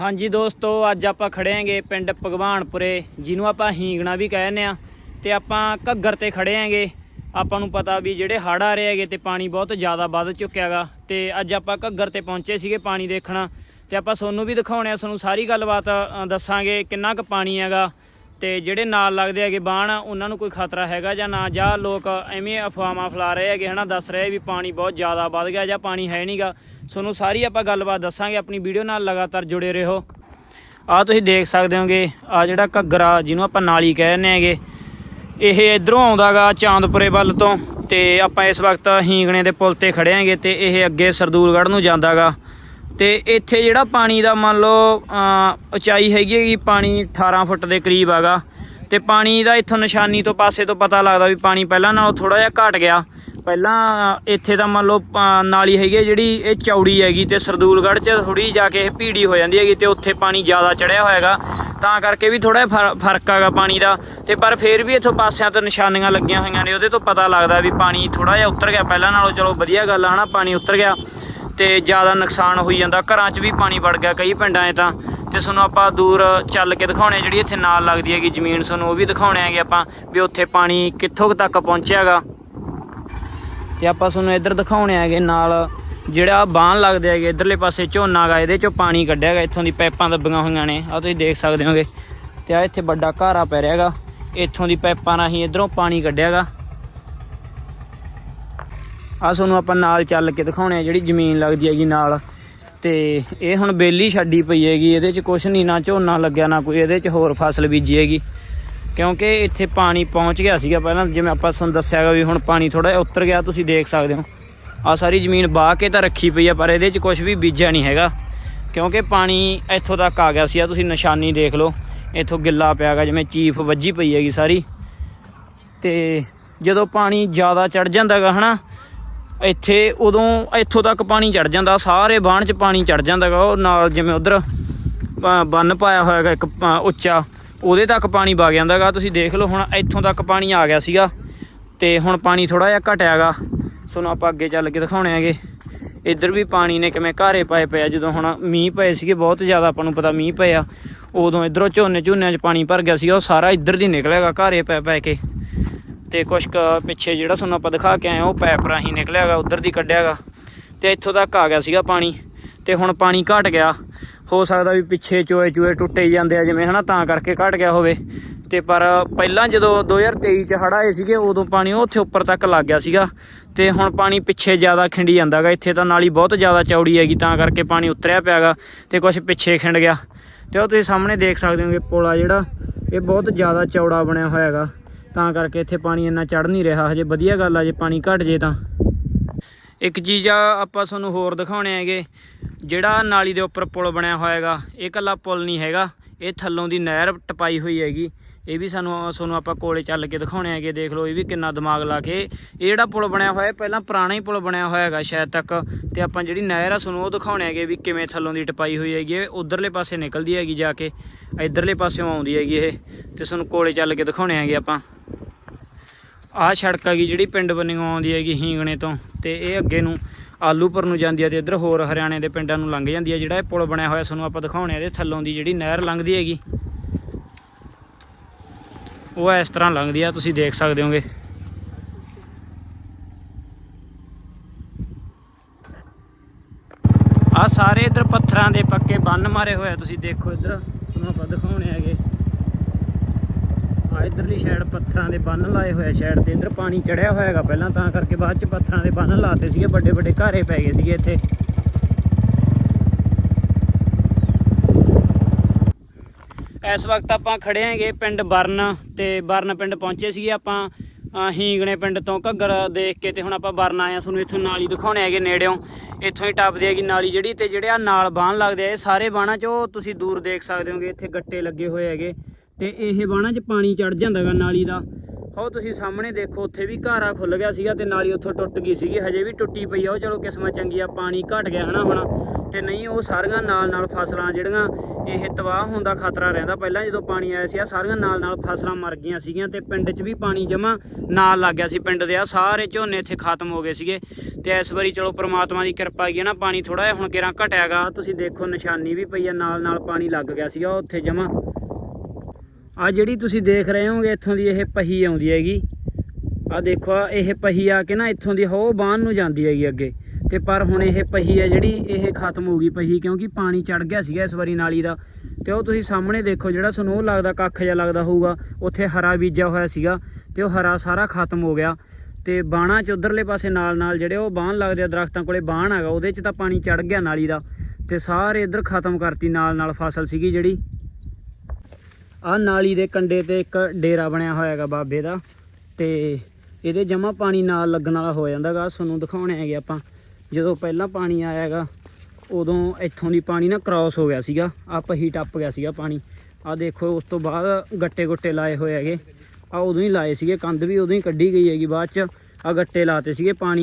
ਹਾਂਜੀ ਦੋਸਤੋ, ਅੱਜ ਆਪਾਂ ਖੜੇ ਆਂਗੇ ਪਿੰਡ ਭਗਵਾਨਪੁਰੇ, ਜਿਹਨੂੰ ਆਪਾਂ ਹੀਂਗਣਾ ਵੀ ਕਹਿੰਦੇ ਆ ਤੇ ਆਪਾਂ ਘੱਗਰ ਤੇ ਖੜੇ ਆਂਗੇ ਆਪਾਂ ਨੂੰ ਪਤਾ ਵੀ ਜਿਹੜੇ ਹੜ੍ਹ ਆ ਰਹੇ ਹੈਗੇ ਤੇ ਪਾਣੀ ਬਹੁਤ ਜ਼ਿਆਦਾ ਵੱਧ ਚੁੱਕਿਆਗਾ ਤੇ ਅੱਜ ਆਪਾਂ ਘੱਗਰ ਤੇ ਪਹੁੰਚੇ ਸੀਗੇ ਪਾਣੀ ਦੇਖਣਾ। ਤੇ ਆਪਾਂ ਤੁਹਾਨੂੰ ਵੀ ਦਿਖਾਉਣੇ ਆ ਤੁਹਾਨੂੰ ਸਾਰੀ ਗੱਲਬਾਤ ਦੱਸਾਂਗੇ ਕਿੰਨਾ ਕੁ ਪਾਣੀ ਹੈਗਾ। ਤੇ ਜਿਹੜੇ ਨਾਲ ਲੱਗਦੇ ਹੈਗੇ ਬਾਣ, ਉਹਨਾਂ ਨੂੰ ਕੋਈ ਖਤਰਾ ਹੈਗਾ ਜਾਂ ਨਾ? ਜਾਂ ਲੋਕ ਐਵੇਂ ਅਫਵਾਹਾਂ ਫੈਲਾ ਰਹੇ ਹੈਗੇ, ਹਨਾ? ਦੱਸ ਰਹੇ ਵੀ ਪਾਣੀ ਬਹੁਤ ਜ਼ਿਆਦਾ ਵੱਧ ਗਿਆ ਜਾਂ ਪਾਣੀ ਹੈ ਨਹੀਂਗਾ ਤੁਹਾਨੂੰ ਸਾਰੀ ਆਪਾਂ ਗੱਲਬਾਤ ਦੱਸਾਂਗੇ, ਆਪਣੀ ਵੀਡੀਓ ਨਾਲ ਲਗਾਤਾਰ ਜੁੜੇ ਰਹੋ। ਆ ਤੁਸੀਂ ਦੇਖ ਸਕਦੇ ਹੋਗੇ, ਆ ਜਿਹੜਾ ਘੱਗਰਾ ਜਿਹਨੂੰ ਆਪਾਂ ਨਾਲੀ ਕਹਿੰਦੇ ਹੈਗੇ, ਇਹ ਇਧਰੋਂ ਆਉਂਦਾਗਾ ਚਾਂਦਪੁਰੇ ਵੱਲ ਤੋਂ ਤੇ ਆਪਾਂ ਇਸ ਵਕਤ ਹੀਂਗਣੇ ਦੇ ਪੁਲ ਤੇ ਖੜੇ ਆਂਗੇ ਤੇ ਇਹ ਅੱਗੇ ਸਰਦੂਲਗੜ੍ਹ ਨੂੰ ਜਾਂਦਾਗਾ। ਤੇ ਇੱਥੇ ਜਿਹੜਾ ਪਾਣੀ ਦਾ ਮੰਨ ਲਓ ਉਚਾਈ ਹੈਗੀ ਹੈਗੀ ਪਾਣੀ 18 ਫੁੱਟ ਦੇ ਕਰੀਬ ਹੈਗਾ। ਤੇ ਪਾਣੀ ਦਾ ਇੱਥੋਂ ਨਿਸ਼ਾਨੀ ਤੋਂ ਪਾਸੇ ਤੋਂ ਪਤਾ ਲੱਗਦਾ ਵੀ ਪਾਣੀ ਪਹਿਲਾਂ ਨਾਲੋਂ ਥੋੜਾ ਜਿਹਾ ਘਟ ਗਿਆ। ਪਹਿਲਾਂ ਇੱਥੇ ਤਾਂ ਮੰਨ ਲਓ ਨਾਲੀ ਹੈਗੀ ਹੈ ਜਿਹੜੀ ਇਹ ਚੌੜੀ ਹੈਗੀ ਤੇ ਸਰਦੂਲਗੜ੍ਹ 'ਚ ਥੋੜੀ ਜਾ ਕੇ ਇਹ ਭੀੜੀ ਹੋ ਜਾਂਦੀ ਹੈਗੀ ਤੇ ਉੱਥੇ ਪਾਣੀ ਜ਼ਿਆਦਾ ਚੜਿਆ ਹੋਇਆਗਾ ਤਾਂ ਕਰਕੇ ਵੀ ਥੋੜਾ ਫ਼ਰਕ ਹੈਗਾ ਪਾਣੀ ਦਾ। ਤੇ ਪਰ ਫਿਰ ਵੀ ਇੱਥੋਂ ਪਾਸਿਆਂ ਤੋਂ ਨਿਸ਼ਾਨੀਆਂ ਲੱਗੀਆਂ ਹੋਈਆਂ ਨੇ, ਉਹਦੇ ਤੋਂ ਪਤਾ ਲੱਗਦਾ ਵੀ ਪਾਣੀ ਥੋੜਾ ਜਿਹਾ ਉਤਰ ਗਿਆ। ਪਹਿਲਾਂ ਨਾਲੋਂ ਚਲੋ ਵਧੀਆ ਗੱਲ ਆ, ਹਨਾ, ਪਾਣੀ ਉੱਤਰ ਗਿਆ। ਤੇ ਜ਼ਿਆਦਾ ਨੁਕਸਾਨ ਹੋਈ ਜਾਂਦਾ। ਘਰਾਂ 'ਚ ਵੀ ਪਾਣੀ ਵੜ ਗਿਆ ਕਈ ਪਿੰਡਾਂ 'ਚ ਤਾਂ। ਤੇ ਤੁਹਾਨੂੰ ਆਪਾਂ ਦੂਰ ਚੱਲ ਕੇ ਦਿਖਾਉਣੇ ਜਿਹੜੀ ਇੱਥੇ ਨਾਲ ਲੱਗਦੀ ਹੈਗੀ ਜ਼ਮੀਨ, ਤੁਹਾਨੂੰ ਉਹ ਵੀ ਦਿਖਾਉਣੇ ਹੈਗੇ ਆਪਾਂ ਵੀ ਉੱਥੇ ਪਾਣੀ ਕਿੱਥੋਂ ਕੁ ਤੱਕ ਪਹੁੰਚਿਆਗਾ। ਤੇ ਆਪਾਂ ਤੁਹਾਨੂੰ ਇੱਧਰ ਦਿਖਾਉਣੇ ਹੈਗੇ ਨਾਲ ਜਿਹੜਾ ਬਾਣ ਲੱਗਦੇ ਹੈਗੇ, ਇਧਰਲੇ ਪਾਸੇ ਝੋਨਾ ਗਾ, ਇਹਦੇ ਚੋਂ ਪਾਣੀ ਕੱਢਿਆ ਗਾ, ਇੱਥੋਂ ਦੀ ਪਾਈਪਾਂ ਦੱਬੀਆਂ ਹੋਈਆਂ ਨੇ। ਆ ਤੁਸੀਂ ਦੇਖ ਸਕਦੇ ਹੋਗੇ। ਤੇ ਆ ਇੱਥੇ ਵੱਡਾ ਘਾਰਾ ਪੈ ਰਿਹਾ ਗਾ ਇੱਥੋਂ ਦੀ ਪਾਈਪਾਂ ਰਾਹੀਂ ਇਧਰੋਂ ਪਾਣੀ ਕੱਢਿਆ ਗਾ ਆ ਤੁਹਾਨੂੰ ਆਪਾਂ ਨਾਲ ਚੱਲ ਕੇ ਦਿਖਾਉਣੇ ਆ ਜਿਹੜੀ ਜ਼ਮੀਨ ਲੱਗਦੀ ਹੈਗੀ ਨਾਲ। ਤੇ ਇਹ ਹੁਣ ਬੇਲੀ ਛੱਡੀ ਪਈ ਹੈਗੀ, ਇਹਦੇ 'ਚ ਕੁਛ ਨਹੀਂ ਨਾ ਝੋਨਾ ਲੱਗਿਆ, ਨਾ ਕੋਈ, ਇਹਦੇ 'ਚ ਹੋਰ ਫਸਲ ਬੀਜੀ ਹੈਗੀ। ਕਿਉਂਕਿ ਇੱਥੇ ਪਾਣੀ ਪਹੁੰਚ ਗਿਆ ਸੀਗਾ ਪਹਿਲਾਂ, ਜਿਵੇਂ ਆਪਾਂ ਤੁਹਾਨੂੰ ਦੱਸਿਆਗਾ ਵੀ ਹੁਣ ਪਾਣੀ ਥੋੜਾ ਜਿਹਾ ਉੱਤਰ ਗਿਆ, ਤੁਸੀਂ ਦੇਖ ਸਕਦੇ ਹੋ। ਆ ਸਾਰੀ ਜ਼ਮੀਨ ਬਾਹ ਕੇ ਤਾਂ ਰੱਖੀ ਪਈ ਆ, ਪਰ ਇਹਦੇ 'ਚ ਕੁਝ ਵੀ ਬੀਜਿਆ ਨਹੀਂ ਹੈਗਾ। ਕਿਉਂਕਿ ਪਾਣੀ ਇੱਥੋਂ ਤੱਕ ਆ ਗਿਆ ਸੀ ਆ ਤੁਸੀਂ ਨਿਸ਼ਾਨੀ ਦੇਖ ਲਓ, ਇੱਥੋਂ ਗਿੱਲਾ ਪਿਆਗਾ ਜਿਵੇਂ ਚੀਫ ਵੱਜੀ ਪਈ ਹੈਗੀ ਸਾਰੀ। ਤੇ ਜਦੋਂ ਪਾਣੀ ਜ਼ਿਆਦਾ ਚੜ ਜਾਂਦਾਗਾ ਹਨਾ ਇੱਥੇ ਉਦੋਂ ਇੱਥੋਂ ਤੱਕ ਪਾਣੀ ਚੜ ਜਾਂਦਾ, ਸਾਰੇ ਬਾਣ 'ਚ ਪਾਣੀ ਚੜ ਜਾਂਦਾਗਾ, ਉਹ ਨਾਲ ਜਿਵੇਂ ਉਧਰ ਬੰਨ ਪਾਇਆ ਹੋਇਆਗਾ ਇੱਕ ਉੱਚਾ, ਉਹਦੇ ਤੱਕ ਪਾਣੀ ਵਗ ਜਾਂਦਾਗਾ। ਤੁਸੀਂ ਦੇਖ ਲਓ, ਹੁਣ ਇੱਥੋਂ ਤੱਕ ਪਾਣੀ ਆ ਗਿਆ ਸੀਗਾ, ਤੇ ਹੁਣ ਪਾਣੀ ਥੋੜਾ ਜਿਹਾ ਘਟਿਆਗਾ। ਤੁਹਾਨੂੰ ਆਪਾਂ ਅੱਗੇ ਚੱਲ ਕੇ ਦਿਖਾਉਣੇ ਹੈਗੇ। ਇੱਧਰ ਵੀ ਪਾਣੀ ਨੇ ਕਿਵੇਂ ਘਾਰੇ ਪਾਏ ਪਿਆ ਜਦੋਂ ਹੁਣ ਮੀਂਹ ਪਏ ਸੀਗੇ, ਬਹੁਤ ਜ਼ਿਆਦਾ ਆਪਾਂ ਨੂੰ ਪਤਾ ਮੀਂਹ ਪਿਆ। ਉਦੋਂ ਇਧਰੋਂ ਝੋਨੇ ਝੋਨਿਆਂ 'ਚ ਪਾਣੀ ਭਰ ਗਿਆ ਸੀਗਾ, ਉਹ ਸਾਰਾ ਇੱਧਰ ਦੀ ਨਿਕਲਿਆਗਾ, ਘਾਰੇ ਪੈ ਪੈ ਕੇ। ਤੇ ਕੁਛ ਕੁ ਪਿੱਛੇ ਜਿਹੜਾ ਤੁਹਾਨੂੰ ਆਪਾਂ ਦਿਖਾ ਕੇ ਆਏ ਉਹ ਪੈਪ ਰਾਹੀਂ ਨਿਕਲਿਆਗਾ, ਉਧਰ ਦੀ ਕੱਢਿਆਗਾ। ਤੇ ਇੱਥੋਂ ਤੱਕ ਆ ਗਿਆ ਸੀਗਾ ਪਾਣੀ। ਤੇ ਹੁਣ ਪਾਣੀ ਘਟ ਗਿਆ। ਹੋ ਸਕਦਾ ਵੀ ਪਿੱਛੇ ਚੋਏ ਚੋਏ ਟੁੱਟੇ ਹੀ ਜਾਂਦੇ ਆ ਜਿਵੇਂ, ਹਨਾ, ਤਾਂ ਕਰਕੇ ਘਟ ਗਿਆ ਹੋਵੇ। ਤੇ ਪਰ ਪਹਿਲਾਂ ਜਦੋਂ 2023 ਚ ਹੜ੍ਹ ਆਏ ਸੀਗੇ, ਉਦੋਂ ਪਾਣੀ ਉਹ ਉੱਥੇ ਉੱਪਰ ਤੱਕ ਲੱਗ ਗਿਆ ਸੀਗਾ। ਤੇ ਹੁਣ ਪਾਣੀ ਪਿੱਛੇ ਜ਼ਿਆਦਾ ਖਿੰਡੀ ਜਾਂਦਾਗਾ। ਇੱਥੇ ਤਾਂ ਨਾਲੀ ਬਹੁਤ ਜ਼ਿਆਦਾ ਚੌੜੀ ਹੈਗੀ, ਤਾਂ ਕਰਕੇ ਪਾਣੀ ਉਤਰਿਆ ਪਿਆਗਾ ਤੇ ਕੁਝ ਪਿੱਛੇ ਖਿੰਡ ਗਿਆ। ਤੇ ਉਹ ਤੁਸੀਂ ਸਾਹਮਣੇ ਦੇਖ ਸਕਦੇ ਹੋਗੇ, ਪੁਲ ਆ ਜਿਹੜਾ, ਇਹ ਬਹੁਤ ਜ਼ਿਆਦਾ ਚੌੜਾ ਬਣਿਆ ਹੋਇਆ ਹੈਗਾ ਤਾਂ ਕਰਕੇ ਇੱਥੇ ਪਾਣੀ ਇੰਨਾ ਚੜ ਨਹੀਂ ਰਿਹਾ, ਹਜੇ ਵਧੀਆ ਗੱਲ ਆ, ਜੇ ਪਾਣੀ ਘਟ ਜੇ ਤਾਂ। ਇੱਕ ਚੀਜ਼ ਆ, ਆਪਾਂ ਤੁਹਾਨੂੰ ਹੋਰ ਦਿਖਾਉਣੇ ਹੈਗੇ। ਜਿਹੜਾ ਨਾਲੀ ਦੇ ਉੱਪਰ ਪੁਲ ਬਣਿਆ ਹੋਇਆ ਹੈਗਾ ਇਹ ਇਕੱਲਾ ਪੁਲ ਨਹੀਂ ਹੈਗਾ, ਇਹ ਥੱਲੋਂ ਦੀ ਨਹਿਰ ਟਪਾਈ ਹੋਈ ਹੈਗੀ। ਇਹ ਵੀ ਸਾਨੂੰ, ਤੁਹਾਨੂੰ ਆਪਾਂ ਕੋਲੇ ਚੱਲ ਕੇ ਦਿਖਾਉਣੇ ਹੈਗੇ, ਦੇਖ ਲਓ, ਇਹ ਵੀ ਕਿੰਨਾ ਦਿਮਾਗ ਲਾ ਕੇ। ਇਹ ਜਿਹੜਾ ਪੁਲ ਬਣਿਆ ਹੋਇਆ ਪਹਿਲਾਂ ਪੁਰਾਣਾ ਹੀ ਪੁਲ ਬਣਿਆ ਹੋਇਆ ਹੈਗਾ ਸ਼ਾਇਦ ਤੱਕ। ਤੇ ਆਪਾਂ ਜਿਹੜੀ ਨਹਿਰ ਆ, ਤੁਹਾਨੂੰ ਉਹ ਦਿਖਾਉਣੇ ਹੈਗੇ ਵੀ ਕਿਵੇਂ ਥੱਲੋਂ ਦੀ ਟਪਾਈ ਹੋਈ ਹੈਗੀ ਇਹ ਉਧਰਲੇ ਪਾਸੇ ਨਿਕਲਦੀ ਹੈਗੀ ਜਾ ਕੇ, ਇਧਰਲੇ ਪਾਸਿਓਂ ਆਉਂਦੀ ਹੈਗੀ ਇਹ। ਤੇ ਤੁਹਾਨੂੰ ਕੋਲੇ ਚੱਲ ਕੇ ਦਿਖਾਉਣੇ ਹੈਗੇ ਆਪਾਂ। ਆਹ ਸੜਕ ਹੈਗੀ ਜਿਹੜੀ ਪਿੰਡ ਬੰਨਿਓ ਆਉਂਦੀ ਹੈਗੀ ਹੀਂਗਣੇ ਤੋਂ ਤੇ ਇਹ ਅੱਗੇ ਨੂੰ ਆਲੂਪੁਰ ਨੂੰ ਜਾਂਦੀ ਹੈ ਤੇ ਇੱਧਰ ਹੋਰ ਹਰਿਆਣੇ ਦੇ ਪਿੰਡਾਂ ਨੂੰ ਲੰਘ ਜਾਂਦੀ ਹੈ ਜਿਹੜਾ ਇਹ ਪੁਲ ਬਣਿਆ ਹੋਇਆ ਤੁਹਾਨੂੰ ਆਪਾਂ ਦਿਖਾਉਣੇ ਆ ਇਹਦੇ ਥੱਲੋਂ ਦੀ ਜਿਹੜੀ ਨਹਿਰ ਲੰਘਦੀ ਹੈਗੀ। ਉਹ ਇਸ ਤਰ੍ਹਾਂ ਲੰਘਦੀ ਆ, ਤੁਸੀਂ ਦੇਖ ਸਕਦੇ ਹੋਗੇ। ਆ ਸਾਰੇ ਇੱਧਰ ਪੱਥਰਾਂ ਦੇ ਪੱਕੇ ਬੰਨ ਮਾਰੇ ਹੋਇਆ ਤੁਸੀਂ ਦੇਖੋ ਇੱਧਰ। ਤੁਹਾਨੂੰ ਆਪਾਂ ਦਿਖਾਉਣੇ ਹੈਗੇ। ਆ ਇਧਰਲੀ ਸਾਈਡ ਪੱਥਰਾਂ ਦੇ ਬੰਨ ਲਾਏ ਹੋਏ ਆ ਸਾਈਡ ਤੇ। ਇੱਧਰ ਪਾਣੀ ਚੜਿਆ ਹੋਇਆ ਹੈਗਾ ਪਹਿਲਾਂ ਤਾਂ ਕਰਕੇ ਬਾਅਦ ਚ ਪੱਥਰਾਂ ਦੇ ਬੰਨ ਲਾਤੇ ਸੀਗੇ ਵੱਡੇ ਵੱਡੇ ਘਾਰੇ ਪੈ ਗਏ ਸੀਗੇ ਇੱਥੇ। ਇਸ ਵਕਤ ਆਪਾਂ ਖੜੇ ਆਂਗੇ ਪਿੰਡ ਬਰਨ ਤੇ ਬਰਨ ਪਿੰਡ ਪਹੁੰਚੇ ਸੀਗੇ ਆਪਾਂ ਅ, ਹੀਂਗਣੇ ਪਿੰਡ ਤੋਂ ਘੱਗਰ ਦੇਖ ਕੇ ਤੇ ਹੁਣ ਆਪਾਂ ਬਰਨ ਆਏ ਆ ਤੁਹਾਨੂੰ ਇੱਥੋਂ ਨਾਲੀ ਦਿਖਾਉਣੇ ਹੈਗੇ ਨੇੜਿਓਂ। ਇੱਥੋਂ ਹੀ ਟੱਪਦੀ ਹੈਗੀ ਨਾਲੀ ਜਿਹੜੀ ਤੇ ਜਿਹੜੇ ਆ ਨਾਲ ਬਾਣ ਲੱਗਦੇ ਆ ਇਹ ਸਾਰੇ ਬਾਣਾਂ 'ਚ ਉਹ ਤੁਸੀਂ ਦੂਰ ਦੇਖ ਸਕਦੇ ਹੋਗੇ ਇੱਥੇ ਗੱਟੇ ਲੱਗੇ ਹੋਏ ਹੈਗੇ। ਤੇ ਇਹ ਬਾਣਾਂ 'ਚ ਪਾਣੀ ਚੜ ਜਾਂਦਾ ਵਾ ਨਾਲੀ ਦਾ। ਉਹ ਤੁਸੀਂ ਸਾਹਮਣੇ ਦੇਖੋ, ਉੱਥੇ ਵੀ ਘਾਰਾ ਖੁੱਲ ਗਿਆ ਸੀਗਾ ਤੇ ਨਾਲੀ ਉੱਥੋਂ ਟੁੱਟ ਗਈ ਸੀਗੀ। ਹਜੇ ਵੀ ਟੁੱਟੀ ਪਈ ਆ, ਉਹ ਚਲੋ ਕਿਸਮਤ ਚੰਗੀ ਆ ਪਾਣੀ ਘਟ ਗਿਆ ਹਨਾ ਹੁਣ। ਤੇ ਨਹੀਂ, ਉਹ ਸਾਰੀਆਂ ਨਾਲ ਨਾਲ ਫਸਲਾਂ ਜਿਹੜੀਆਂ, ਇਹ ਤਬਾਹ ਹੋਣ ਦਾ ਖਤਰਾ ਰਹਿੰਦਾ। ਪਹਿਲਾਂ ਜਦੋਂ ਪਾਣੀ ਆਇਆ ਸੀ ਆ ਸਾਰੀਆਂ ਨਾਲ ਨਾਲ ਫਸਲਾਂ ਮਰ ਗਈਆਂ ਸੀਗੀਆਂ ਤੇ ਪਿੰਡ 'ਚ ਵੀ ਪਾਣੀ ਜਮਾ ਨਾਲ ਲੱਗ ਗਿਆ ਸੀ ਪਿੰਡ ਦੇ। ਆ ਸਾਰੇ ਝੋਨੇ ਇੱਥੇ ਖਤਮ ਹੋ ਗਏ ਸੀਗੇ ਤੇ ਇਸ ਵਾਰੀ ਚਲੋ ਪ੍ਰਮਾਤਮਾ ਦੀ ਕਿਰਪਾ ਹੈਗੀ ਹੈ ਨਾ, ਪਾਣੀ ਥੋੜਾ ਜਿਹਾ ਹੁਣ ਕਿਰਾਂ ਘਟਿਆਗਾ। ਤੁਸੀਂ ਦੇਖੋ ਨਿਸ਼ਾਨੀ ਵੀ ਪਈ ਆ ਨਾਲ ਨਾਲ ਪਾਣੀ ਲੱਗ ਗਿਆ ਸੀਗਾ, ਉੱਥੇ ਜਮਾ ਆ ਜਿਹੜੀ ਤੁਸੀਂ ਦੇਖ ਰਹੇ ਹੋਗੇ, ਇੱਥੋਂ ਦੀ ਇਹ ਪਹੀ ਆਉਂਦੀ ਹੈਗੀ। ਆ ਦੇਖੋ ਆਹ ਇਹ ਪਹੀ ਆ ਕੇ ਨਾ ਇੱਥੋਂ ਦੀ ਹੋ ਬਾਹਨ ਨੂੰ ਜਾਂਦੀ ਹੈਗੀ ਅੱਗੇ। ਤੇ ਪਰ ਹੁਣ ਇਹ ਪਹੀ ਹੈ ਜਿਹੜੀ, ਇਹ ਖਤਮ ਹੋ ਗਈ ਪਹੀ, ਕਿਉਂਕਿ ਪਾਣੀ ਚੜ ਗਿਆ ਸੀਗਾ ਇਸ ਵਾਰੀ ਨਾਲੀ ਦਾ। ਤੇ ਉਹ ਤੁਸੀਂ ਸਾਹਮਣੇ ਦੇਖੋ, ਜਿਹੜਾ ਤੁਹਾਨੂੰ ਉਹ ਲੱਗਦਾ, ਕੱਖ ਜਿਹਾ ਲੱਗਦਾ ਹੋਊਗਾ। ਉੱਥੇ ਹਰਾ ਬੀਜਿਆ ਹੋਇਆ ਸੀਗਾ, ਤੇ ਉਹ ਹਰਾ ਸਾਰਾ ਖਤਮ ਹੋ ਗਿਆ। ਤੇ ਬਾਣਾ ਚ ਉਧਰਲੇ ਪਾਸੇ ਨਾਲ ਨਾਲ ਜਿਹੜੇ ਉਹ ਬਾਣ ਲੱਗਦੇ ਆ, ਦਰਖਤਾਂ ਕੋਲੇ ਬਾਣ ਹੈਗਾ, ਉਹਦੇ ਚ ਤਾਂ ਪਾਣੀ ਚੜ ਗਿਆ ਨਾਲੀ ਦਾ। ਤੇ ਸਾਰੇ ਇੱਧਰ ਖਤਮ ਕਰਤੀ ਨਾਲ ਨਾਲ ਫਸਲ ਸੀਗੀ ਜਿਹੜੀ। ਆ ਨਾਲੀ ਦੇ ਕੰਡੇ ਤੇ ਇੱਕ ਡੇਰਾ ਬਣਿਆ ਹੋਇਆ ਹੈਗਾ ਬਾਬੇ ਦਾ ਤੇ ਇਹਦੇ ਜਮਾ ਪਾਣੀ ਨਾਲ ਲੱਗਣ ਵਾਲਾ ਹੋ ਜਾਂਦਾਗਾ, ਤੁਹਾਨੂੰ ਦਿਖਾਉਣੇ ਹੈਗੇ ਆਪਾਂ। ਜਦੋਂ ਪਹਿਲਾਂ ਪਾਣੀ ਆਇਆ ਹੈਗਾ ਉਦੋਂ ਇੱਥੋਂ ਦੀ ਪਾਣੀ ਨਾ ਕ੍ਰਾਸ ਹੋ ਗਿਆ ਸੀਗਾ ਆਪ ਹੀ ਟੱਪ ਗਿਆ ਸੀਗਾ ਪਾਣੀ। ਆ ਦੇਖੋ, ਉਸ ਤੋਂ ਬਾਅਦ ਗੱਟੇ ਗੁੱਟੇ ਲਾਏ ਹੋਏ ਹੈਗੇ। ਆ ਉਦੋਂ ਹੀ ਲਾਏ ਸੀਗੇ, ਕੰਧ ਵੀ ਉਦੋਂ ਹੀ ਕੱਢੀ ਗਈ ਹੈਗੀ ਬਾਅਦ ਚ। ਆ ਗੱਟੇ ਲਾਤੇ ਸੀਗੇ ਪਾਣੀ